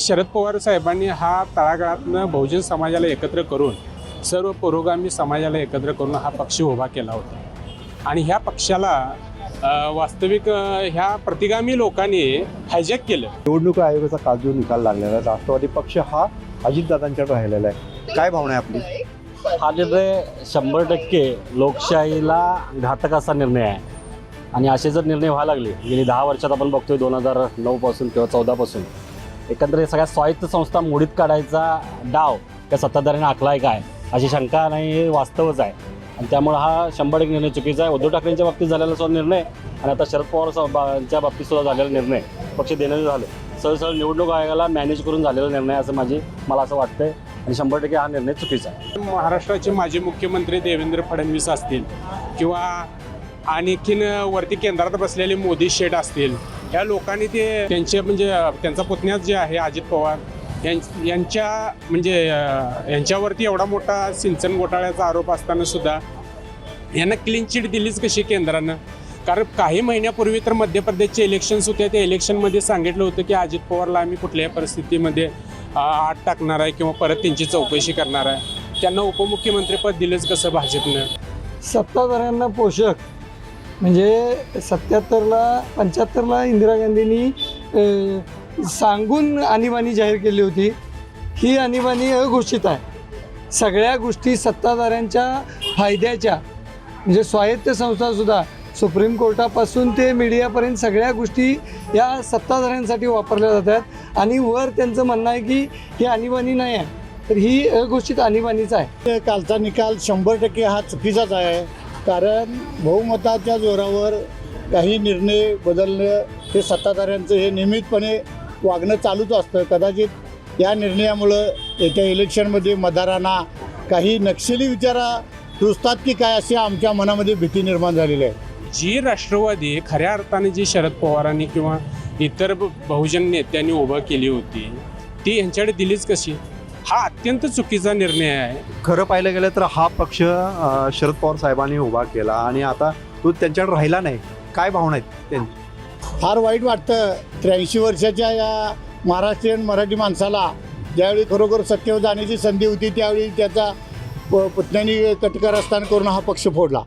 शरद पवार साहेबांनी हा तळागाळातनं बहुजन समाजाला एकत्र करून सर्व पुरोगामी समाजाला एकत्र करून हा पक्ष उभा केला होता. आणि ह्या पक्षाला वास्तविक ह्या प्रतिगामी लोकांनी हायजॅक केलं. निवडणूक आयोगाचा काल जो निकाल लागलेला आहे. राष्ट्रवादी पक्ष हा अजितदादांच्याकडे राहिलेला आहे. काय भावना आहे आपली? हा निर्णय शंभर टक्के लोकशाहीला घातक असा निर्णय आहे. आणि असे जर निर्णय व्हायला लागले गेली दहा वर्षात आपण बघतोय दोन हजार नऊपासून किंवा चौदापासून एकंदरीत सगळ्या स्वायत्त संस्था मोडीत काढायचा डाव त्या सत्ताधाऱ्यांनी आखलाय काय? अशी शंका नाही हे वास्तवच आहे. आणि त्यामुळे हा शंभर एक निर्णय चुकीचा आहे. उद्धव ठाकरेंच्या बाबतीत झालेला सुद्धा निर्णय आणि आता शरद पवारच्या बाबतीत सुद्धा झालेला निर्णय. पक्ष देण्याचं झालं. सरळ निवडणूक आयोगाला मॅनेज करून झालेला निर्णय असं माझी मला असं वाटतंय. आणि शंभर टक्के हा निर्णय चुकीचा आहे. महाराष्ट्राचे माजी मुख्यमंत्री देवेंद्र फडणवीस असतील किंवा आणखीन वरती केंद्रात बसलेले मोदी शेठ असतील या लोकांनी ते त्यांचे म्हणजे त्यांचा पुतण्याच जे आहे अजित पवार यां- यांच्या म्हणजे यांच्यावरती एवढा मोठा सिंचन घोटाळ्याचा आरोप असताना सुद्धा यांना क्लीन चिट दिलीच कशी केंद्रानं? कारण काही महिन्यापूर्वी तर मध्य प्रदेशचे इलेक्शन्स होते. त्या इलेक्शनमध्ये सांगितलं होतं की अजित पवारला आम्ही कुठल्याही परिस्थितीमध्ये आत टाकणार आहे किंवा परत त्यांची चौकशी करणार आहे. त्यांना उपमुख्यमंत्रीपद दिलंच कसं भाजपनं? सत्ताधाऱ्यांना पोषक म्हणजे सत्याहत्तरला पंच्याहत्तरला इंदिरा गांधींनी सांगून आणीबाणी जाहीर केली होती. ही आणीबाणी अघोषित आहे. सगळ्या गोष्टी सत्ताधाऱ्यांच्या फायद्याच्या. म्हणजे स्वायत्त संस्थासुद्धा सुप्रीम कोर्टापासून ते मीडियापर्यंत सगळ्या गोष्टी या सत्ताधाऱ्यांसाठी वापरल्या जातात आणि वर त्यांचं म्हणणं आहे की ही आणीबाणी नाही आहे. तर ही अघोषित आणीबाणीच आहे. कालचा निकाल शंभर टक्के हा चुकीचाच आहे. कारण बहुमताच्या जोरावर काही निर्णय बदलणं हे सत्ताधाऱ्यांचं हे नियमितपणे वागणं चालूच असतं. कदाचित या निर्णयामुळं येत्या इलेक्शनमध्ये मतदारांना काही नक्षली विचारा रुजतात की काय अशी आमच्या मनामध्ये भीती निर्माण झालेली आहे. जी राष्ट्रवादी खऱ्या अर्थाने जी शरद पवारांनी किंवा इतर ब- बहुजन नेत्यांनी उभं केली होती ती यांच्याकडे दिलीच कशी? हा अत्यंत चुकीचा निर्णय आहे. खरं पाहिलं गेलं तर हा पक्ष अं, शरद पवार साहेबांनी उभा केला आणि आता तो त्यांच्याकडे राहिला नाही. काय भावना आहेत त्यांची? फार वाईट वाटतं. त्र्याऐंशी वर्षाच्या या महाराष्ट्रीयन मराठी माणसाला ज्यावेळी खरोखर सत्तेवर जाण्याची संधी होती त्यावेळी त्याचा प- पुतण्यानी कटकारस्थान करून हा पक्ष फोडला.